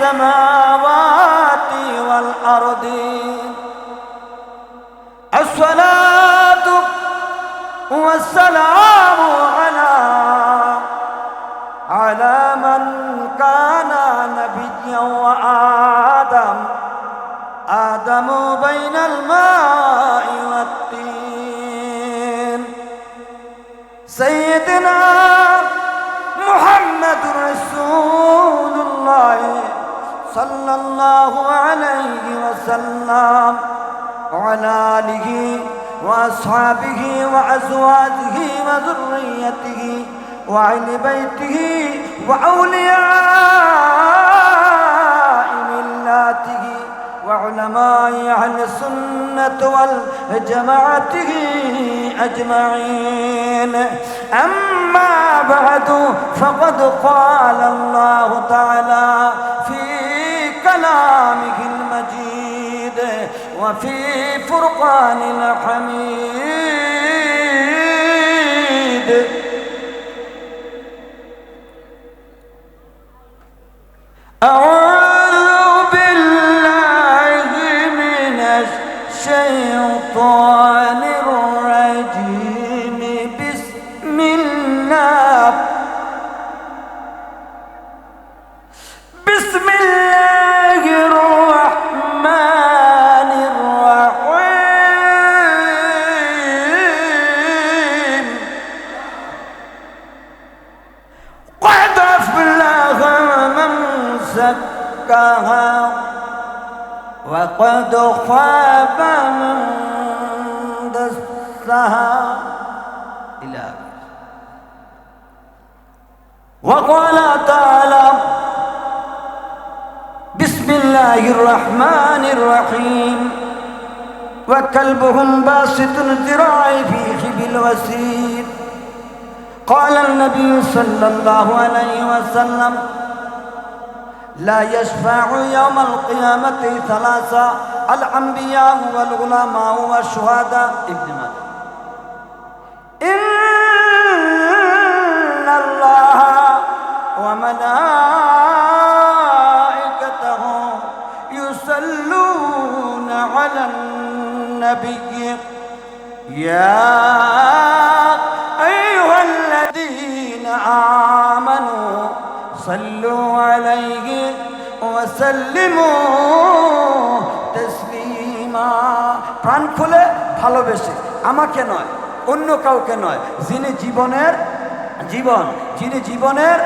السماوات والأرض. الصلاة والسلام على على من كان نبيا وآدم. آدم بين الماء الله عليه وسلم وعلى آله وأصحابه وأزواجه وذريته وأهل بيته وأولياء ملاته وعلماء أهل السنة والجماعة أجمعين. أما بعد فقد قال الله تعالى في كلامه المجيد وفي فرقان الحميد. أعوذ الرحمن الرحيم. وكلبهم باسط ذراعي فيه بالوسيل قال النبي صلى الله عليه وسلم لا يشفع يوم القيامة ثلاثة. الأنبياء والعلماء والشهداء. ابن النبي يا أيها الذين آمنوا صلوا عليه وسلموا تسليما প্রাণ খুলে ভালোবেসে আমাকে নয় অন্য কাউকে নয় যিনি জীবনের জীবন যিনি জীবনের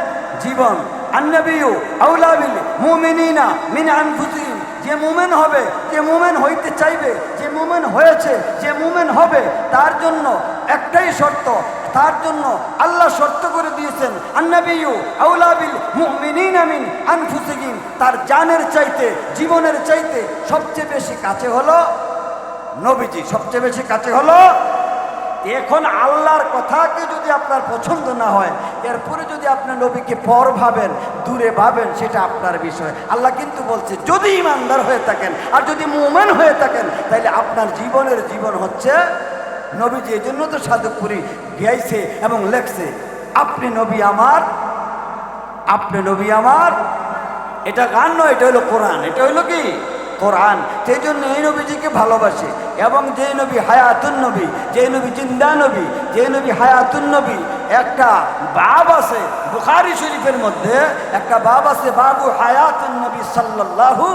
জীবন আন্নবিউ আউলাবিল মুমিনিনা মিন আনফুসিহিম যে মুমেন হবে যে মুমেন হইতে চাইবে যে মুমেন হয়েছে, যে মুমেন হবে, তার জন্য একটাই শর্ত, তার জন্য আল্লাহ শর্ত করে দিয়েছেন আন্নাবিউ আউলাবিল মুমিনিনা মিন আনফুসিহিম, তার জানের চাইতে, জীবনের চাইতে সবচেয়ে বেশি কাছে হলো নবীজি, সবচেয়ে বেশি কাছে হলো। এখন আল্লাহর কথাকে যদি আপনার পছন্দ না হয় এরপরে যদি আপনার নবীকে পর ভাবেন, দূরে ভাবেন, সেটা আপনার বিষয়। আল্লাহ কিন্তু বলছে, যদি ইমানদার হয়ে থাকেন আর যদি মোমেন হয়ে থাকেন তাহলে আপনার জীবনের জীবন হচ্ছে নবীজি এই জন্য তো সাধুপুরি গাইছে এবং লেখছে, আপনি নবী আমার, আপনি নবী আমার। এটা গান নয়, এটা হলো কোরআন, এটা হলো কি? কোরআন, সেই জন্য এই নবীজিকে ভালোবাসে। এবং যে নবী হায়াতুন নবী যে নবী জিন্দা নবী যে নবী হায়াতুন নবী, একটা বাব আছে বুখারি শরীফের মধ্যে, একটা বাব আছে বাবু হায়াতুন নবী সাল্লাল্লাহু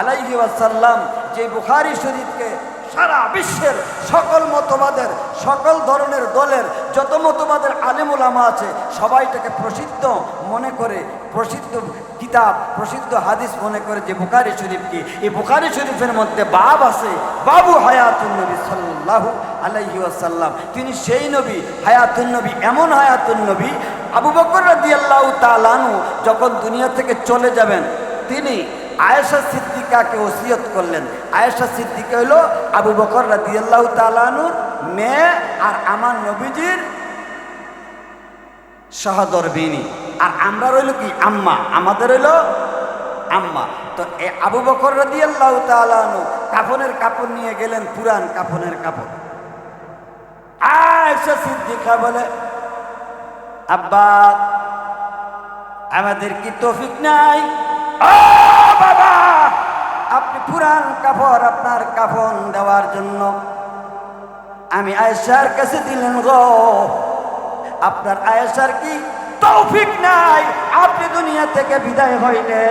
আলাইহি ওয়াসাল্লাম যে বুখারি শরীফকে সারা বিশ্বের সকল মতবাদের, সকল ধরনের দলের যত মতবাদের আলেমুলামা আছে, সবাইটাকে প্রসিদ্ধ মনে করে, প্রসিদ্ধ কিতাব, প্রসিদ্ধ হাদিস মনে করে যে বুখারি শরীফকে এই বুখারি শরীফের মধ্যে বাব আছে, বাবু হায়াতুন নবী সাল্লাল্লাহু আলাইহি ওয়াসাল্লাম। তিনি সেই নবী, হায়াতুন নবী, এমন হায়াতুন নবী, আবু বকর রাদিয়াল্লাহু তাআলাহু যখন দুনিয়া থেকে চলে যাবেন, তিনি আয়েশা সিদ্দিকাকে ওসিয়ত করলেন। আয়েশা সিদ্দিকা হলো আবু বকর রাদিয়াল্লাহু তাআলানুর মেয়ে আর আমার নবীজির সহদরবিনী আর আমরা রইল কি? আম্মা। আমাদের হইল আম্মা। তো এ আবু বকর রাদিয়াল্লাহু তাআলানু কাফনের কাপড় নিয়ে গেলেন, পুরান কাফনের কাপড়। আয়েশা সিদ্দিকা বলে, আব্বা, আমাদের কি তৌফিক নাই? ও বাবা! পুরান কাপড় আপনার কাফন দেওয়ার জন্য। আমি আয়েশার কাছে দিলেন, গো, আপনার আয়েশার কি তৌফিক নাই? আপনি দুনিয়া থেকে বিদায় হইলে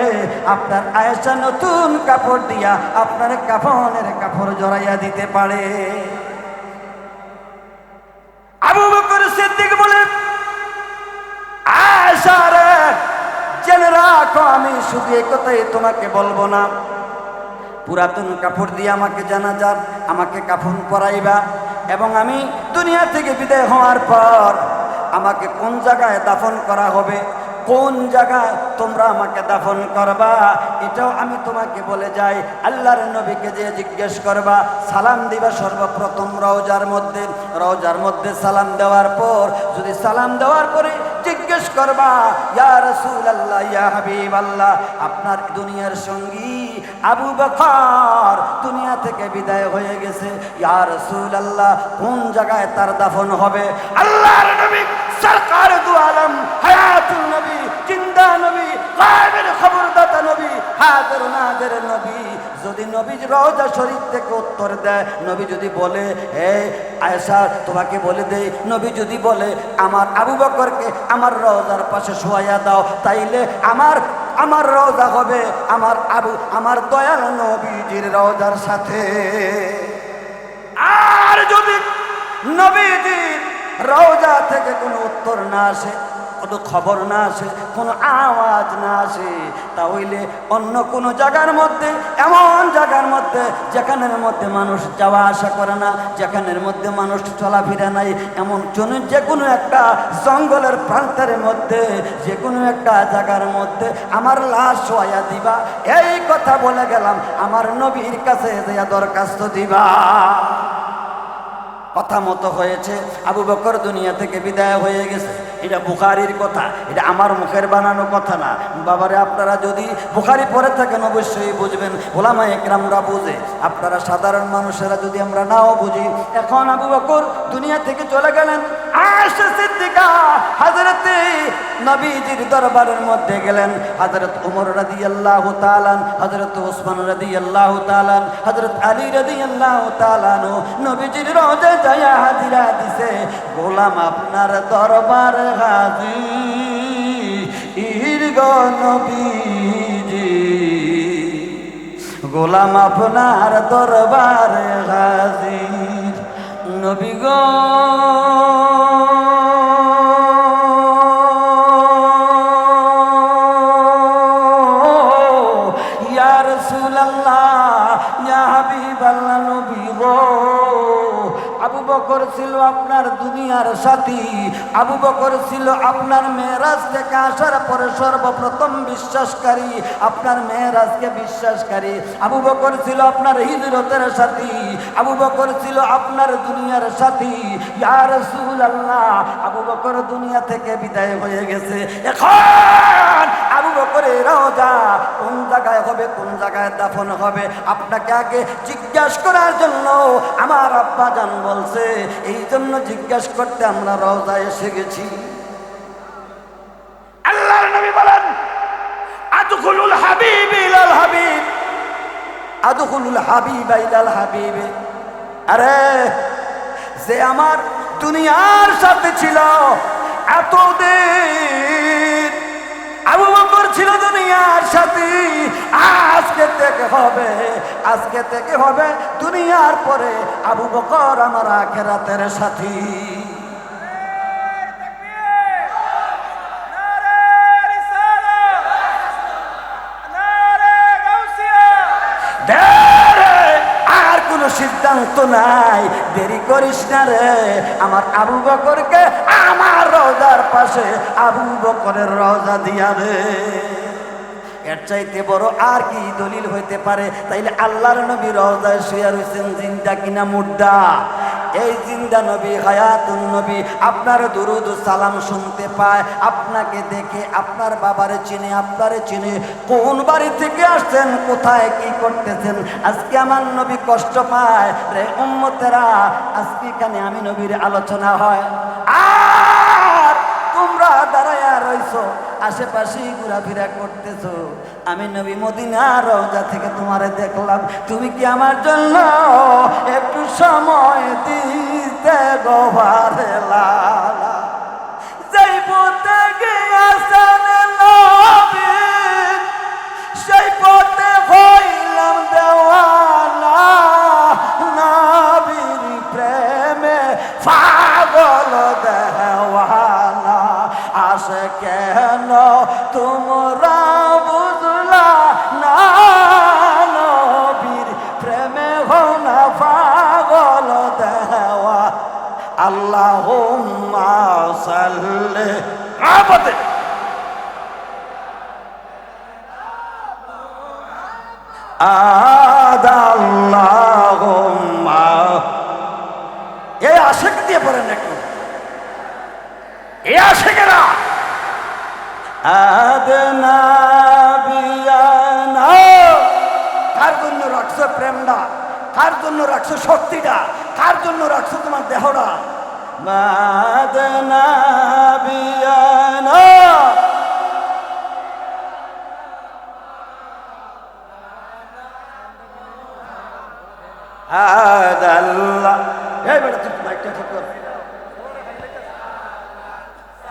আপনার আয়েশা নতুন কাপড় দিয়া আপনার কাফনের কাপড় জড়াইয়া দিতে পারে। আবু বকর সিদ্দিক বলে আয়েশা রে, জেনে রাখো, আমি শুধু এ কথাই তোমাকে বলব না। পুরাতন কাপড় দিয়ে আমাকে জানা যান আমাকে কাফন পরাইবা। এবং আমি দুনিয়া থেকে বিদায় হওয়ার পর আমাকে কোন জায়গায় দাফন করা হবে, কোন জায়গায় তোমরা আমাকে দাফন করবা, এটাও আমি তোমাকে বলে যাই। আল্লাহর নবীকে যে জিজ্ঞেস করবা, সালাম দিবা সর্বপ্রথম রওজার মধ্যে। রওজার মধ্যে সালাম দেওয়ার পর যদি সালাম দেওয়ার পরে জিজ্ঞেস করবা, ইয়া রসুল আল্লাহ ইয়া হাবিব আল্লাহ আপনার দুনিয়ার সঙ্গী আবু বকর দুনিয়া থেকে বিদায় হয়ে গেছে। ইয়া রসুল আল্লাহ কোন জায়গায় তার দাফন হবে? আল্লাহর নবী, সরকার দু আলম হায়াতুল নবী, জিন্দা নবী গায়েবের খবরদাতা নবী, হাজার নাদের নবী। যদি নবী রওজা শরীফ থেকে উত্তর দেয়, নবী যদি বলে, হে আয়েশা, তোমাকে বলে দেই, নবী যদি বলে, আমার আবু বকরকে আমার রওজার পাশে শোয়াইয়া দাও, তাইলে আমার আমার রওজা হবে, আমার আবু, আমার দয়াল নবীজির রওজার সাথে। আর যদি নবীজির রওজা থেকে কোনো উত্তর না আসে কোনো খবর না আসে, কোনো আওয়াজ না আসে, তাহলে অন্য কোনো জায়গার মধ্যে, এমন জায়গার মধ্যে, যেখানের মধ্যে মানুষ যাওয়া আসা করে না, যেখানের মধ্যে মানুষ চলাফেরা নাই, এমন কোনো যে কোনো একটা জঙ্গলের প্রান্তের মধ্যে যে কোনো একটা জায়গার মধ্যে, আমার লাশ শোয়া দিবা, এই কথা বলে গেলাম, আমার নবীর কাছে দরখাস্ত দিবা। কথা মতো হয়েছে, আবু বকর দুনিয়া থেকে বিদায় হয়ে গেছে। এটা বুখারির কথা, এটা আমার মুখের বানানো কথা না। বাবারে, আপনারা যদি বুখারি পরে থাকেন, অবশ্যই বুঝবেন। ওলামা একরামরা বুঝে। আপনারা সাধারণ মানুষেরা যদি আমরা নাও বুঝি। এখন আবু বকর দুনিয়া থেকে চলে গেলেন। আয়েশা সিদ্দিকা হযরতে নবীজির দরবারের মধ্যে গেলেন। হযরত ওমর রাদিয়াল্লাহু তাআলান হযরত ওসমান রাদিয়াল্লাহু তাআলান হযরত আলী রাদিয়াল্লাহু তাআলান নবীজির রওজা যায়া হাজিরা দিছে। গোলাম আপনার দরবার হাজির গো নবীজি। গোলাম আপনার দরবার হাজির। নবী গো। আবু বকর ছিল আপনার দুনিয়ার সাথী। আবু বকর ছিল আপনার মেয়েরাজ থেকে আসার পরে সর্বপ্রথম বিশ্বাসকারী, আপনার মেয়েরাজকে বিশ্বাসকারী। আবু বকর ছিল আপনার হিজরতের সাথী। আবু বকর ছিল আপনার দুনিয়ার সাথী। ইয়া রাসূলুল্লাহ, আবু বকর দুনিয়া থেকে বিদায় হয়ে গেছে। এখন বকরের রওজা কোন জায়গায় হবে কোন জায়গায় দাফন হবে আপনাকে আগে জিজ্ঞাসা করার জন্য আমার আব্বা জান বলছে এই জন্য জিজ্ঞাসা করতে আমরা রওজা এসে গেছি। আল্লাহর নবী বলেন আদখুলুল হাবিব ইলাল হাবিব। আদখুলুল হাবিব ইলাল হাবিবে। আরে যে আমার দুনিয়ার সাথে ছিল এতদিন ছিল দুনিয়ার সাথে, আজকে থেকে হবে, আজকে থেকে হবে দুনিয়ার পরে আবু বকর আমার আখেরাতের সাথী। কোনো তো নাই। দেরি করিস না রে। আমার আবু বকরকে আমার রজার পাশে আবু বকরের রজা দিয়া রে এর চাইতে বড় আর কি দলিল হইতে পারে? তাইলে আল্লাহর নবী রওজায় শুয়ে রয়েছেন জিন্দা কিনা মুদ্দা এই জিন্দা নবী, হায়াতুন নবী, আপনার দুরুদ সালাম শুনতে পায়, আপনাকে দেখে আপনার বাবারে চিনে, আপনারে চিনে, কোন বাড়ি থেকে আসছেন, কোথায় কি করতেছেন, আজকে আমার নবী কষ্ট পায়। রে উম্মতেরা, আজকে এখানে আমি নবীর আলোচনা হয়। আর তোমরা দাঁড়াইয়া রইছো আশেপাশে ঘোরাফেরা করতেছো। আমি নবী মদিনা রওজা থেকে তোমারে দেখলাম, তুমি কি আমার জন্য একটু সময় দিতে গোভারে লালা। যেই পথে আল্লাহ আপতে আদাল্লাহুম্মা এই আশেক দিয়ে পড়েন একটু। এই আশেকেরা। আদনা বিয়ানা কার জন্য রাখছো প্রেমটা? কার জন্য রাখছো শক্তিটা? কার জন্য রাখছো তোমার দেহটা? মাদনা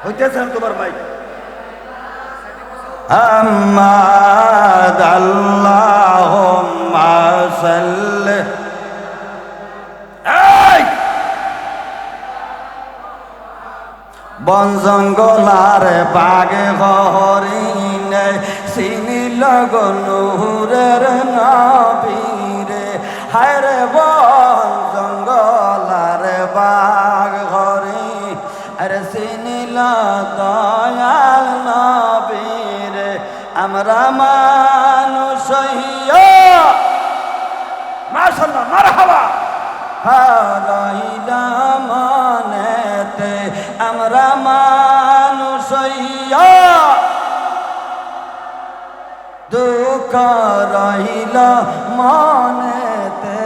হইতেছে তোমার মাইক। আম্মাদ আল্লাহুম্মা সাল্লি। বন জঙ্গলার বাগে হরিণে, চিনিল গনুরের নবীরে। হায় রে বন জঙ্গলার বাগ হরি আরে চিনিল দয়াল নবীরে। আমরা মানুষ মাশাল্লাহ মারহাবা। হারাইলা মনেতে আমরা মানুষ দুঃখ রহিল মনেতে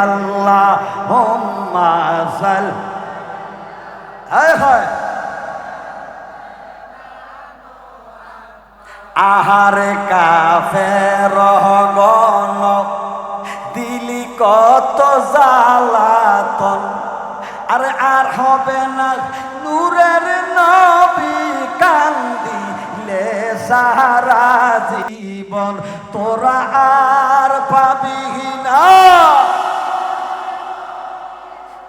আল্লাহ হোম্মা সাল। হায় হায়। আহারে কাফে রহগন দিলি কত জ্বালাতন। আরে আর হবে না নূরের নবী কান্দিলে সারা জীবন তোরা আর পাবি না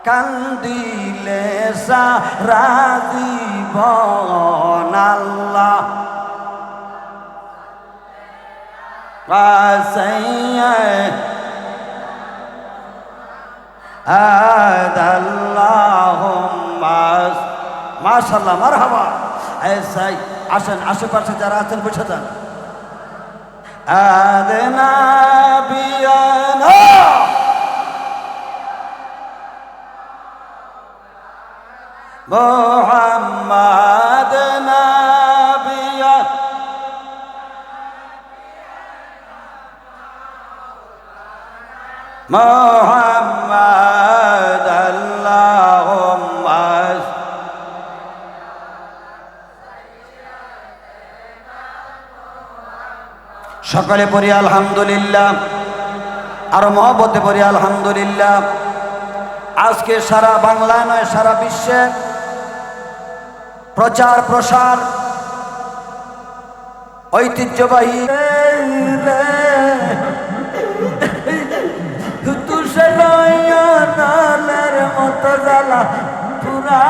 কান্দিলে সারা জীবন আল্লাহ وسيئ هذا اللهم ما شاء الله مرحبا এসাই আসেন আশেপাশে যারা আছেন বসে যান আদনা বিয়ানা মোহাম্মদ নাবিয়া মোহাম্মদ সকলে পড়ি আলহামদুলিল্লাহ, আর মহব্বতে পড়ি আলহামদুলিল্লাহ। আজকে সারা বাংলা নয়, সারা বিশ্বে প্রচার, প্রসার, ঐতিহ্যবাহী মতো জ্বালা পুরা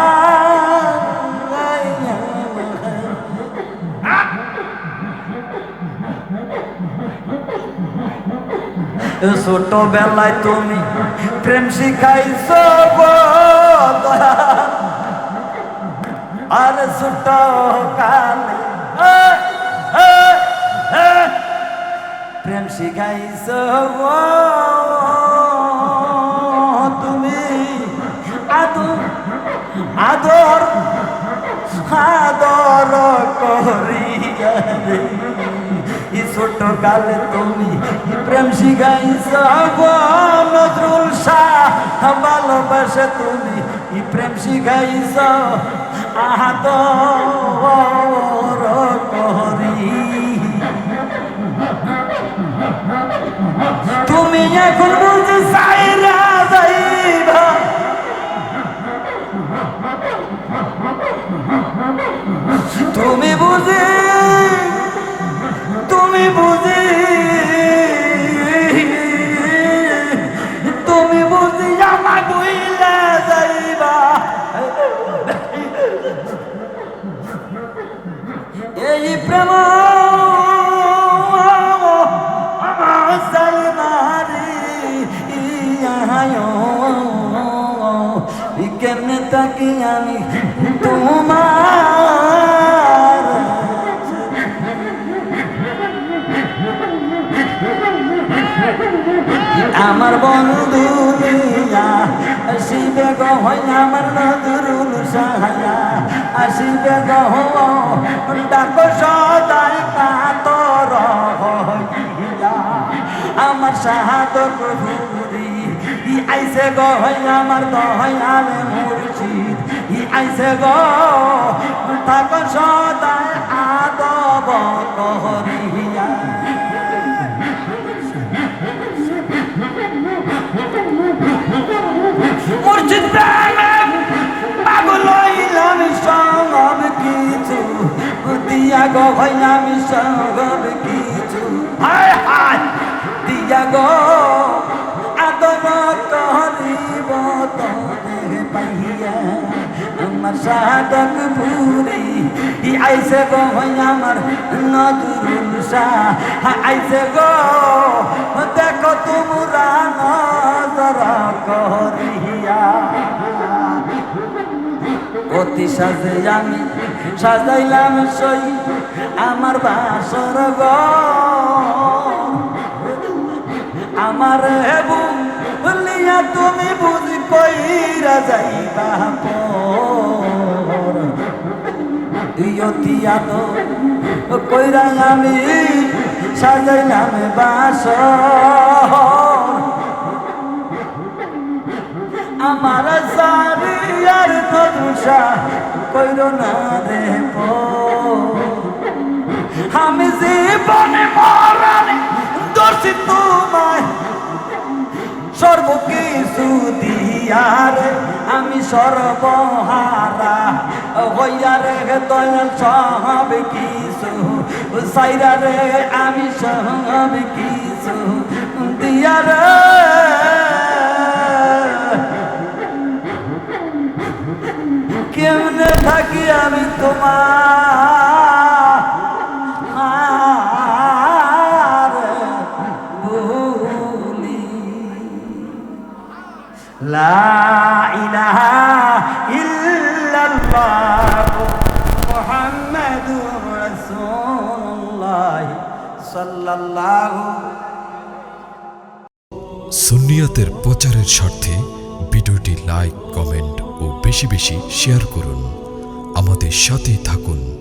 ছোটবেলায় তুমি প্রেম শিখাইছ। আর ছোট কালে প্রেম শিখাইছ তুমি আদর আদর আদর করিয়া ছোট কালে তুমি প্রেম শিখাইছ? নজরুল শাহ, ভালোবাসে তুমি প্রেম শিখাইছ? আহাত করি তুমি এখন বুঝে সাইরা এই প্রেম কেমনে তাকি আমি তোমার? আমার বন্ধু আসিবে গো হয় আমার নজরুল সাহায্য আসিবে গো ডাকো সদাই কাতর আমার সাহায্য ভুরি ই আইসে গো হয় আমার দয়াল মুর্শিদ। ই আইসে গো থাকো সদাই আদব করিয়া। মুর্শিদ প্রেমে দিয়া গো হইলাম সব কিছু। হায় হায়। দিয়া গো আদর করিব তোরে পাইয়া আমার সাধক ই আইসে গো হই আমার নজরুল শাহ। আইসে গো দেখো তোমরা নজর করিয়া। অতি সাজে আমি সাজাইলাম সই আমার বাসর গো আমার হেবু বলিয়া তুমি বুঝি কইরা যাইবা পর। ইয়তিয়াত কইরা আমি সাজাইলাম বাস আমার সারিয়ার নদুষা কইর না পো। আমি জীবনে মরণে দর্শি তোমায়। সর্বকিছু দিয়ারে আমি সর্বহারা হইয়া রে দয়াল, সব কিছু সাইরা রে আমি সব কিছু দিয়ারে কেমনে থাকি আমি তোমার। ভুলি লা ইলাহা ইল্লাল্লাহ মুহাম্মাদুর রাসূলুল্লাহ সাল্লাল্লাহু সুন্নিয়াতের প্রচারের স্বার্থে ভিডিওটি লাইক, কমেন্ট ও বেশি বেশি শেয়ার করুন। সাথেই থাকুন।